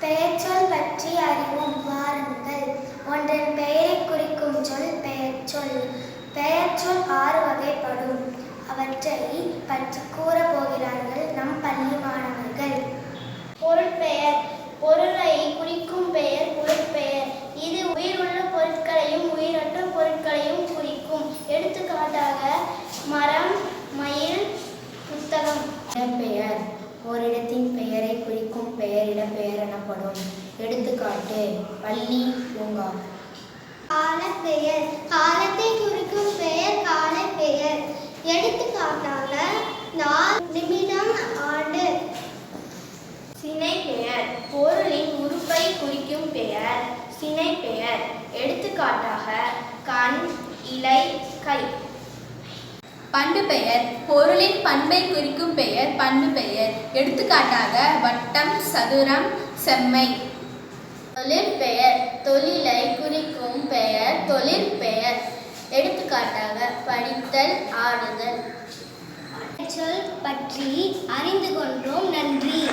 பெயர்ச்சொல் பற்றி கூறப்போகிறார்கள் நம் பள்ளி இடப்பெயர் ஓரிடத்தின் பெயரை குறிக்கும் பெயர் இடப்பெயர் எனப்படும். எடுத்துக்காட்டு பள்ளி பூங்கா. காலப்பெயர். காலத்தை குறிக்கும் பெயர் காலப்பெயர். எடுத்துக்காட்டாக நாள் நிமிடம் ஆண்டு. சினை பெயர் பொருளின் உறுப்பை குறிக்கும் பெயர் சினை பெயர் எடுத்துக்காட்டாக கண் இலை கை. பண்பு பெயர் பொருளின் பண்பை குறிக்கும் பெயர் பண்பு பெயர். எடுத்துக்காட்டாக வட்டம் சதுரம் செம்மை. தொழிற்பெயர் தொழிலை குறிக்கும் பெயர் தொழிற்பெயர் எடுத்துக்காட்டாக படித்தல் ஆடுதல். சொல் பற்றி அறிந்து கொண்டோம். நன்றி.